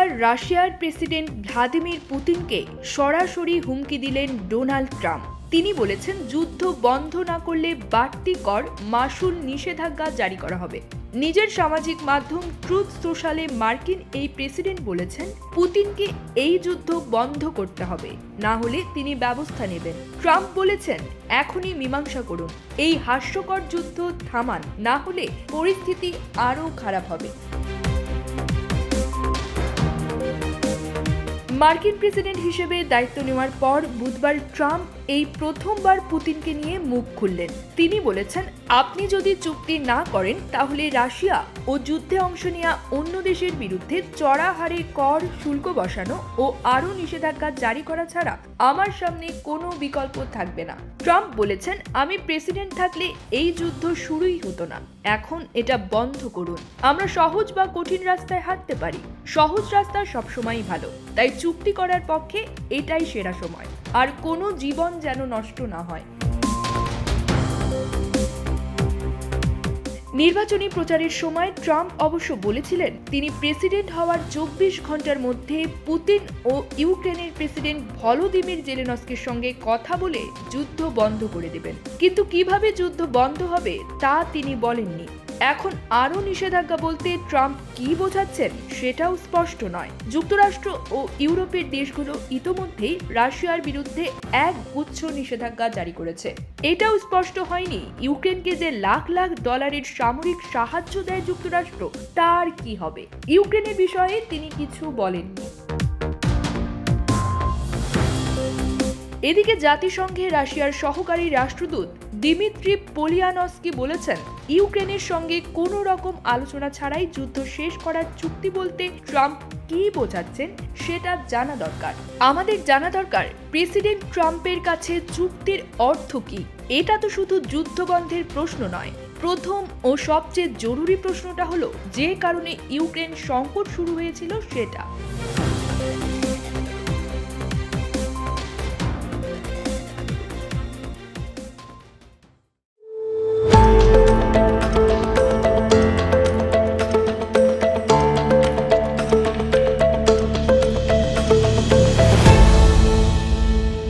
রাশিয়ার president Vladimir পুতিনকে সরাসরি হুমকি দিলেন ডোনাল্ড ট্রাম্প। তিনি বলেছেন, যুদ্ধ বন্ধ না করলে বাড়তি কর মাসুল নিষেধাজ্ঞা জারি করা হবে। নিজের সামাজিক মাধ্যম ট্রুথ সোশ্যালে মার্কিন এই প্রেসিডেন্ট বলেছেন, পুতিনকে এই যুদ্ধ বন্ধ করতে হবে, না হলে তিনি ব্যবস্থা নেবেন। ট্রাম্প বলেছেন, এখনই মীমাংসা করুন। এই হাস্যকর যুদ্ধ থামান, না হলে পরিস্থিতি আরও খারাপ হবে। মার্কিন প্রেসিডেন্ট হিসেবে দায়িত্ব নেওয়ার পর বুধবার ট্রাম্প এই প্রথমবার পুতিনকে নিয়ে মুখ খুললেন। তিনি বলেছেন, আপনি যদি চুক্তি না করেন, তাহলে রাশিয়া ও যুদ্ধে অংশ নেওয়া অন্য দেশের বিরুদ্ধে চড়া হারে কর, শুল্ক বসানো ও আরও নিষেধাজ্ঞা জারি করা ছাড়া আমার সামনে কোনো বিকল্প থাকবে না। ট্রাম্প বলেছেন, আমি প্রেসিডেন্ট থাকলে এই যুদ্ধ শুরুই হতো না। এখন এটা বন্ধ করুন। আমরা সহজ বা কঠিন রাস্তায় হাঁটতে পারি। সহজ রাস্তা সবসময়ই ভালো। তাই চুক্তি করার পক্ষে এটাই সেরা সময়। আর কোনো জীবন যেন নষ্ট না হয়। নির্বাচনী প্রচারের সময় ট্রাম্প অবশ্য বলেছিলেন, তিনি প্রেসিডেন্ট হওয়ার চব্বিশ ঘণ্টার মধ্যে পুতিন ও ইউক্রেনের প্রেসিডেন্ট ভলোদিমির জেলেনস্কির সঙ্গে কথা বলে যুদ্ধ বন্ধ করে দেবেন। কিন্তু কীভাবে যুদ্ধ বন্ধ হবে তা তিনি বলেননি। এখন আরও নিষেধাজ্ঞা বলতে ট্রাম্প কি বোঝাচ্ছেন সেটাও স্পষ্ট নয়। যুক্তরাষ্ট্র ও ইউরোপের দেশগুলো ইতোমধ্যেই রাশিয়ার বিরুদ্ধে এক গুচ্ছ নিষেধাজ্ঞা জারি করেছে। এটাও স্পষ্ট হয়নি ইউক্রেনকে যে লাখ লাখ ডলারের সামরিক সাহায্য দেয় যুক্তরাষ্ট্র, তার কি হবে? ইউক্রেনের বিষয়ে তিনি কিছু বলেননি। এদিকে জাতিসংঘে রাশিয়ার সহকারী রাষ্ট্রদূত দিমিত্রি পোলিয়ানস্কি বলেছেন, ইউক্রেনের সঙ্গে কোনো রকম আলোচনা ছাড়াই যুদ্ধ শেষ করার চুক্তি বলতে ট্রাম্প কি বোঝাচ্ছেন সেটা জানা দরকার। আমাদের জানা দরকার, প্রেসিডেন্ট ট্রাম্পের কাছে চুক্তির অর্থ কি? এটা তো শুধু যুদ্ধ বন্ধের প্রশ্ন নয়। প্রথম ও সবচেয়ে জরুরি প্রশ্নটা হলো, যে কারণে ইউক্রেন সংকট শুরু হয়েছিল সেটা।